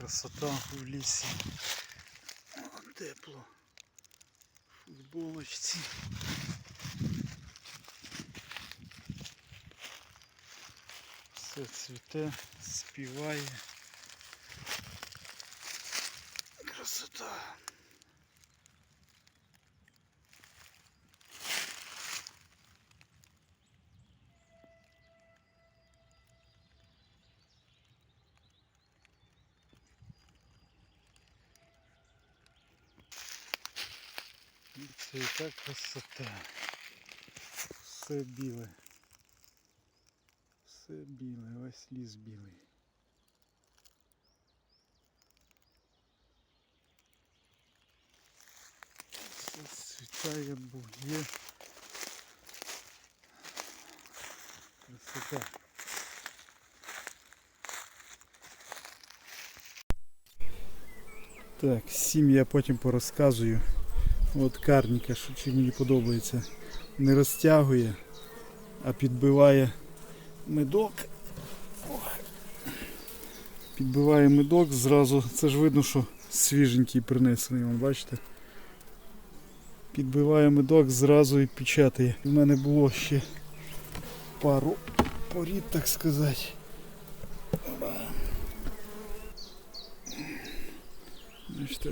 красота в лісі. О, тепло. Футболочці. Все цвіте, співає. Красота. Це і так красота. Все біле. Все біле, весь ліс білий. Все цвітає, бує. Красота. Так, сім я потім порозказую. От карніка, що чи мені подобається. Не розтягує, а підбиває медок. Підбиває медок зразу. Це ж видно, що свіженький принесений, вон, бачите? Підбиває медок зразу і печатає. У мене було ще пару порід, так сказати. Бачите,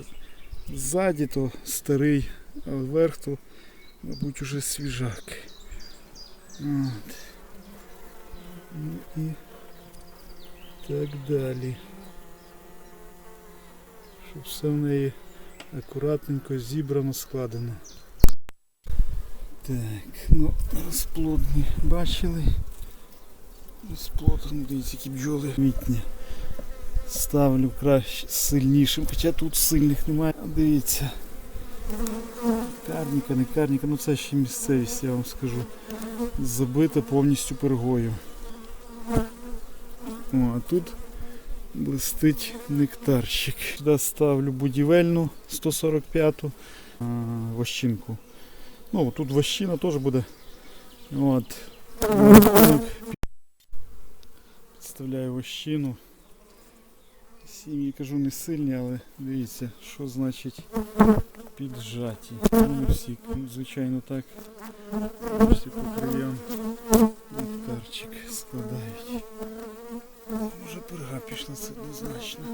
Ззаді то старий, а вверх то, мабуть, уже свіжак. От. Ну і так далі. Щоб все в неї акуратненько зібрано, складено. Так, ну, розплодні бачили. Розплод, дивіться, які бджоли мітні ставлю краще сильнішим, хоча тут сильних немає. Дивіться. Карніка, не карніка, ну це ще місцевість, я вам скажу. Забита повністю пергою. О, а тут блистить нектарщик. Сюди ставлю будівельну 145-ту а, вощинку. Ну, тут вощина теж буде. От. Підставляю вощину. Сім'ї кажу не сильні, але дивіться, що значить піджаті. Ну, всі, звичайно, так. Всі по краям нектарчик складають. Може перга пішла, це однозначно.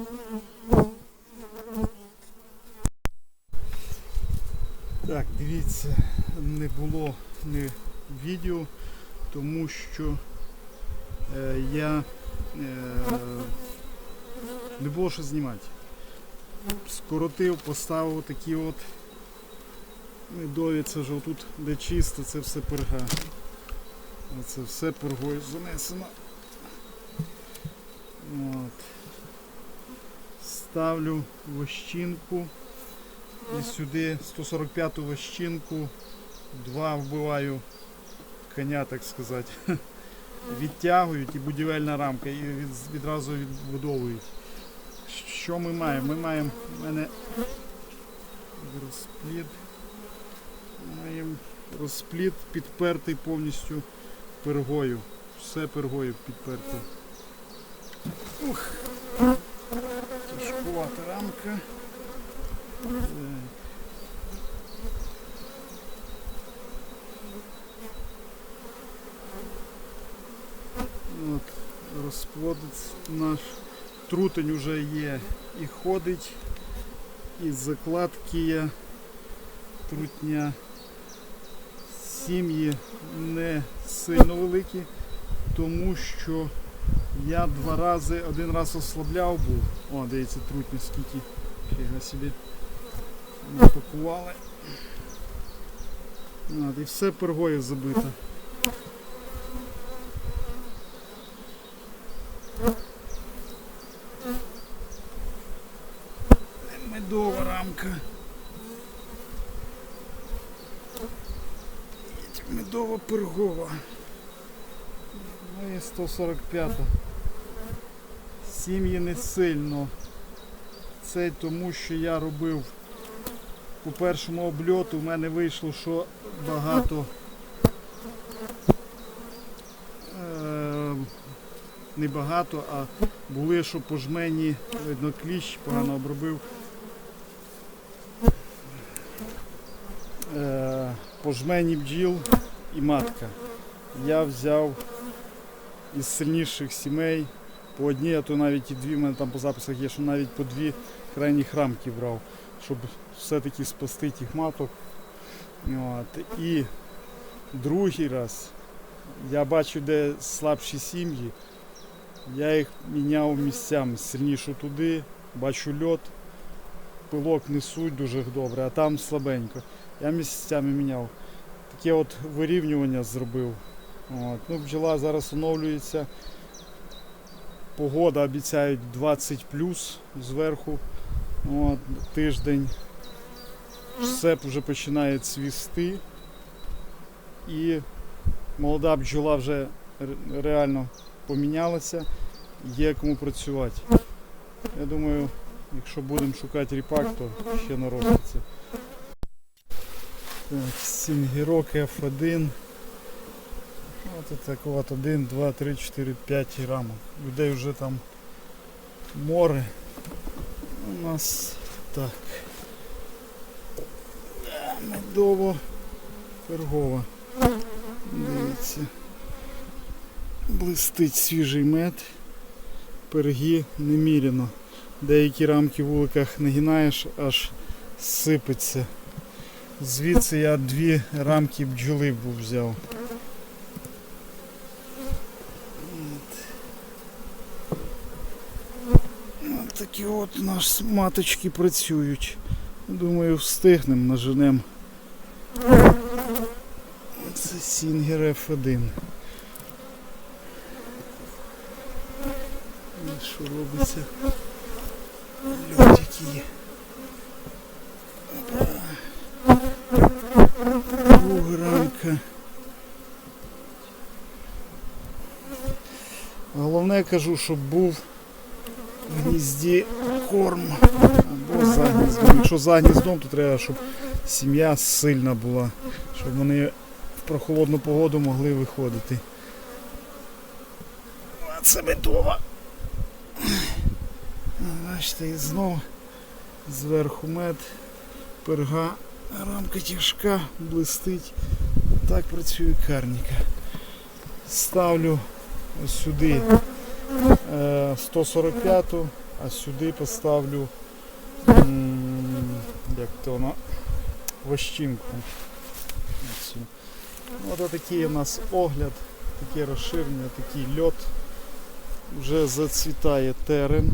Так, дивіться, не було не відео, тому що е, я е, не було що знімати. Скоротив, поставив такі от це вже тут де чисто, це все перга. Це все пергою занесено. От. Ставлю вощинку і сюди 145-ту вощинку, два вбиваю коня, так сказати. Відтягують і будівельна рамка і відразу відбудовують. Що ми маємо? Ми маємо в мене розплід. Маємо розплід підпертий повністю пергою. Все пергою підперто. Ух! Тяжкувата рамка. От, розплодець наш трутень уже є і ходить, і закладки є трутня. Сім'ї не сильно великі, тому що я два рази, один раз ослабляв був. О, дивіться, трутня скільки. Фіга собі напакували. І все пергою забито. Медова рамка. Медова пергова. Ну і 145. Сім'ї не сильно. Це тому, що я робив по першому обльоту, в мене вийшло, що багато е, небагато, а були, що по жмені, видно, кліщ погано обробив. По жмені бджіл і матка. Я взяв із сильніших сімей по одній, а то навіть і дві, в мене там по записах є, що навіть по дві крайніх рамки брав, щоб все-таки спасти тих маток. От. І другий раз я бачу, де слабші сім'ї, я їх міняв місцями, сильнішу туди, бачу льот, пилок несуть дуже добре, а там слабенько. Я місцями міняв. Таке от вирівнювання зробив. От. Ну, бджола зараз оновлюється. Погода обіцяють 20 плюс зверху. От, тиждень. Все вже починає цвісти. І молода бджола вже реально помінялася. Є кому працювати. Я думаю, якщо будемо шукати ріпак, то ще наробиться. Сінгірок F1. От так от 1, 2, 3, 4, 5 рамок. Людей вже там море. У нас так. Е, Медово пергова. Дивіться. Блистить свіжий мед. Перги неміряно. Деякі рамки в вуликах нагинаєш, аж сипеться. Звідси я дві рамки бджоли був взяв. Такі от нас маточки працюють. Думаю, встигнемо, наженемо. Це Singer F1. І Що робиться? Льотики є. Друга рамка. Головне кажу, щоб був в гнізді корм або за гніздом. Якщо за гніздом, то треба, щоб сім'я сильна була, щоб вони в прохолодну погоду могли виходити. Це медова. Бачите, і знову зверху мед, перга, рамка тяжка, блистить. Так працює карніка. Ставлю ось сюди е, 145, а сюди поставлю як то воно вощинку. Ось такий у нас огляд, таке розширення, такий льот. Вже зацвітає терен.